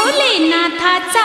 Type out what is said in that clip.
भोलेनाथाचा